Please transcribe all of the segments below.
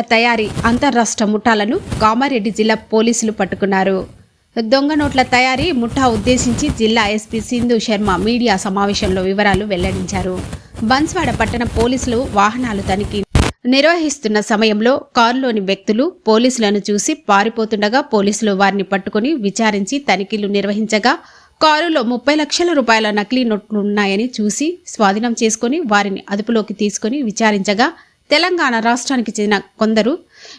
నోట్ల తయారీ అంతర్రాష్ట్ర ముఠాలను కామారెడ్డి జిల్లా పోలీసులు పట్టుకున్నారు. దొంగ నోట్ల తయారీ ముఠా ఉద్దేశించి జిల్లా ఎస్పీ సింధు శర్మ మీడియా సమావేశంలో వివరాలు వెల్లడించారు. బన్స్వాడ పట్టణ పోలీసులు వాహనాలు తనిఖీ నిర్వహిస్తున్న సమయంలో కారులోని వ్యక్తులు పోలీసులను చూసి పారిపోతుండగా పోలీసులు వారిని పట్టుకుని విచారించి తనిఖీలు నిర్వహించగా కారులో ముప్పై లక్షల రూపాయల నకిలీ నోట్లు ఉన్నాయని చూసి స్వాధీనం చేసుకుని వారిని అదుపులోకి తీసుకుని విచారించగా తెలంగాణ రాష్ట్రానికి చెందిన కొందరు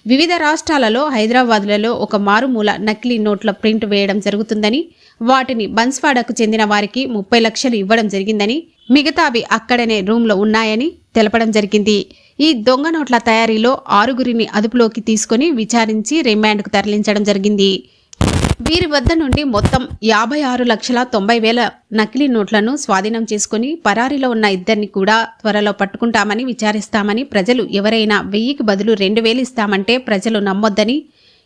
వివిధ రాష్ట్రాలలో హైదరాబాద్లలో ఒక మారుమూల నకిలీ నోట్ల ప్రింట్ వేయడం జరుగుతుందని వాటిని బన్స్వాడకు చెందిన వారికి ముప్పై లక్షలు ఇవ్వడం జరిగిందని మిగతావి అక్కడనే రూమ్లో ఉన్నాయని తెలపడం జరిగింది. ఈ దొంగ నోట్ల తయారీలో ఆరుగురిని అదుపులోకి తీసుకుని విచారించి రిమాండ్కు తరలించడం జరిగింది. వీరి వద్ద నుండి మొత్తం యాభై ఆరు లక్షల తొంభై వేల నకిలీ నోట్లను స్వాధీనం చేసుకుని పరారీలో ఉన్న ఇద్దరిని కూడా త్వరలో పట్టుకుంటామని విచారిస్తామని ప్రజలు ఎవరైనా వెయ్యికి బదులు రెండు వేలు ఇస్తామంటే ప్రజలు నమ్మొద్దని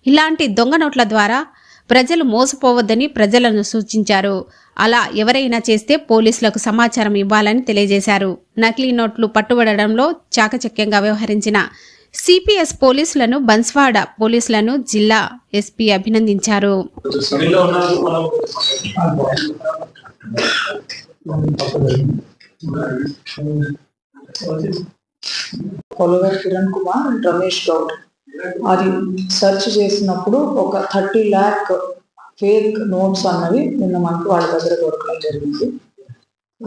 ఇలాంటి దొంగ నోట్ల ద్వారా ప్రజలు మోసపోవద్దని ప్రజలను సూచించారు. అలా ఎవరైనా చేస్తే పోలీసులకు సమాచారం ఇవ్వాలని తెలియజేశారు. నకిలీ నోట్లు పట్టుబడడంలో చాకచక్యంగా వ్యవహరించిన సిపిఎస్ పోలీసులను బన్స్వాడ పోలీసులను జిల్లా ఎస్పీ అభినందించారు. స్టడీలో కిరణ్ కుమార్ అండ్ రమేష్ గౌడ్. అది సెర్చ్ చేసినప్పుడు ఒక థర్టీ ల్యాక్ ఫేక్ నోట్స్ అన్నవి నిన్న మనకు వాళ్ళ దగ్గర దొరకడం జరిగింది.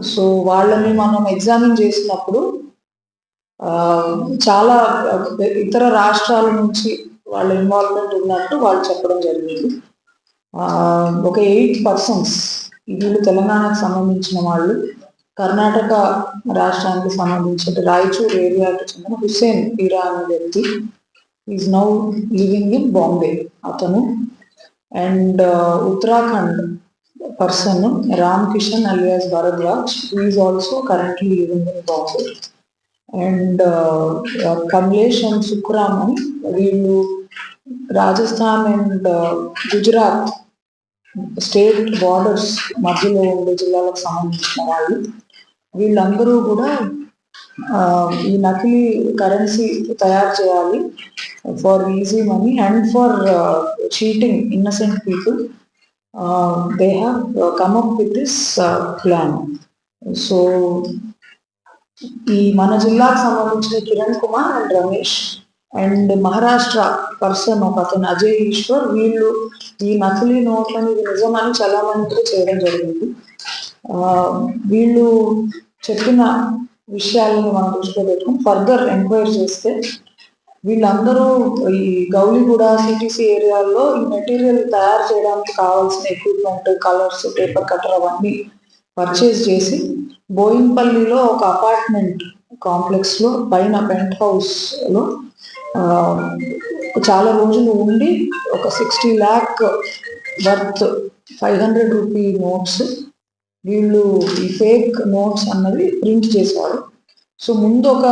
సో వాళ్ళని మనం ఎగ్జామిన్ చేసినప్పుడు చాలా ఇతర రాష్ట్రాల నుంచి వాళ్ళ ఇన్వాల్వ్మెంట్ ఉన్నట్టు వాళ్ళు చెప్పడం జరిగింది. ఒక ఎయిట్ పర్సన్స్ వీళ్ళు తెలంగాణకు సంబంధించిన వాళ్ళు కర్ణాటక రాష్ట్రానికి సంబంధించిన రాయచూర్ ఏరియాకి చెందిన హుస్సేన్ ఇరా అనే వ్యక్తి is now living in Bombay అతను and Uttarakhand person Ram Kishan alias Bharadwaj is also currently living in Bombay and Kamlesh and Sukharaman వీళ్ళు Rajasthan and Gujarat state borders మధ్యలో ఉండే జిల్లాలకు సంబంధించిన వాళ్ళు. వీళ్ళందరూ కూడా ఈ నకిలీ కరెన్సీ తయారు చేయాలి for easy money and for cheating innocent people they have come up with this plan so ఈ మన జిల్లాకు సంబంధించిన Kiran Kumar and Ramesh and Maharashtra person ఒక అతను అజయ్ ఈశ్వర్ వీళ్ళు ఈ నకిలీ నోట్లని ఇది నిజమని చలామణితో చేయడం జరిగింది. ఆ, వీళ్ళు చెప్పిన విషయాలను మనం దృష్టిలో పెట్టుకుని ఫర్దర్ ఎంక్వైరీ చేస్తే వీళ్ళందరూ ఈ గౌలిగూడ సిటీసీ ఏరియాల్లో ఈ మెటీరియల్ తయారు చేయడానికి కావాల్సిన ఎక్విప్మెంట్ కలర్స్ పేపర్ కట్టర్ అవన్నీ పర్చేస్ చేసి బోయింపల్లిలో ఒక అపార్ట్మెంట్ కాంప్లెక్స్లో పైన పెంట్ హౌస్లో చాలా రోజులు ఉండి ఒక sixty lakh worth five hundred rupee notes వీళ్ళు ఈ ఫేక్ నోట్స్ అన్నది ప్రింట్ చేశారు. సో ముందు ఒక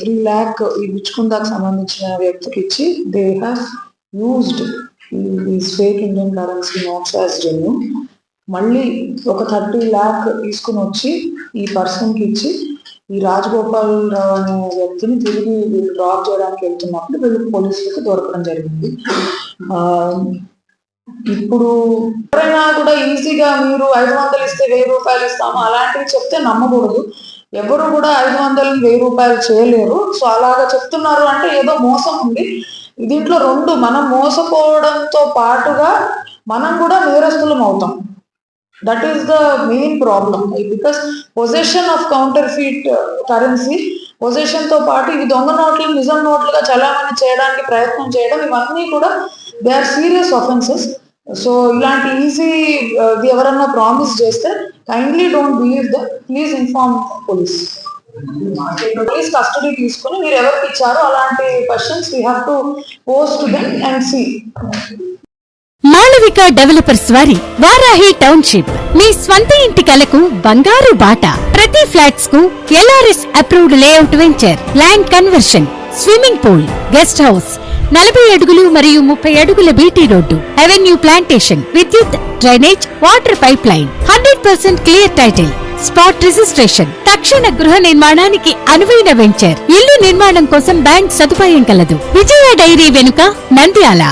త్రీ ల్యాక్ ఈ విచ్చుకుందాకు సంబంధించిన వ్యక్తికి ఇచ్చి దే హ్యావ్ యూజ్డ్ ఈ fake Indian currency notes as genuine మళ్ళీ ఒక థర్టీ ల్యాక్ తీసుకుని వచ్చి ఈ పర్సన్కి ఇచ్చి ఈ రాజగోపాల్ రావు అనే వ్యక్తిని తిరిగి వీళ్ళు డ్రాప్ చేయడానికి వెళ్తున్నప్పుడు వీళ్ళు పోలీసులకు దొరకడం జరిగింది. ఇప్పుడు ఎవరైనా కూడా ఈజీగా మీరు ఐదు వందలు ఇస్తే వెయ్యి రూపాయలు ఇస్తాము అలాంటివి చెప్తే నమ్మకూడదు. ఎవరు కూడా ఐదు వందలు వెయ్యి రూపాయలు చేయలేరు. సో అలాగా చెప్తున్నారు అంటే ఏదో మోసం ఉంది. దీంట్లో రెండు మనం మోసపోవడంతో పాటుగా మనం కూడా నేరస్తులం అవుతాం. That is the main problem because position of counterfeit currency పొజిషన్తో పాటు ఇవి దొంగ నోట్లు నిజం నోట్లుగా చలామణి చేయడానికి ప్రయత్నం చేయడం ఇవన్నీ కూడా they are serious offences so ఇలాంటి ఈజీ uh, ఎవరన్నా ప్రామిస్ చేస్తే kindly don't believe the please inform police police custody తీసుకుని మీరు ఎవరికి ఇచ్చారో అలాంటి questions we have to post then and C Malavika developers వారి వారాహి టౌన్షిప్. మీ స్వంత ఇంటి కలకు బంగారు బాట. ప్రతి ఫ్లాట్స్కు LRS approved layout venture land conversion swimming pool guest house నలభై అడుగులు మరియు ముప్పై అడుగుల బీటీ రోడ్డు అవెన్యూ ప్లాంటేషన్ విద్యుత్ drainage water pipe line hundred percent clear title spot registration తక్షణ గృహ నిర్మాణానికి అనువైన వెంచర్ ఇల్లు నిర్మాణం కోసం బ్యాంక్ సదుపాయం కలదు. విజయ డైరీ వెనుక నంద్యాల.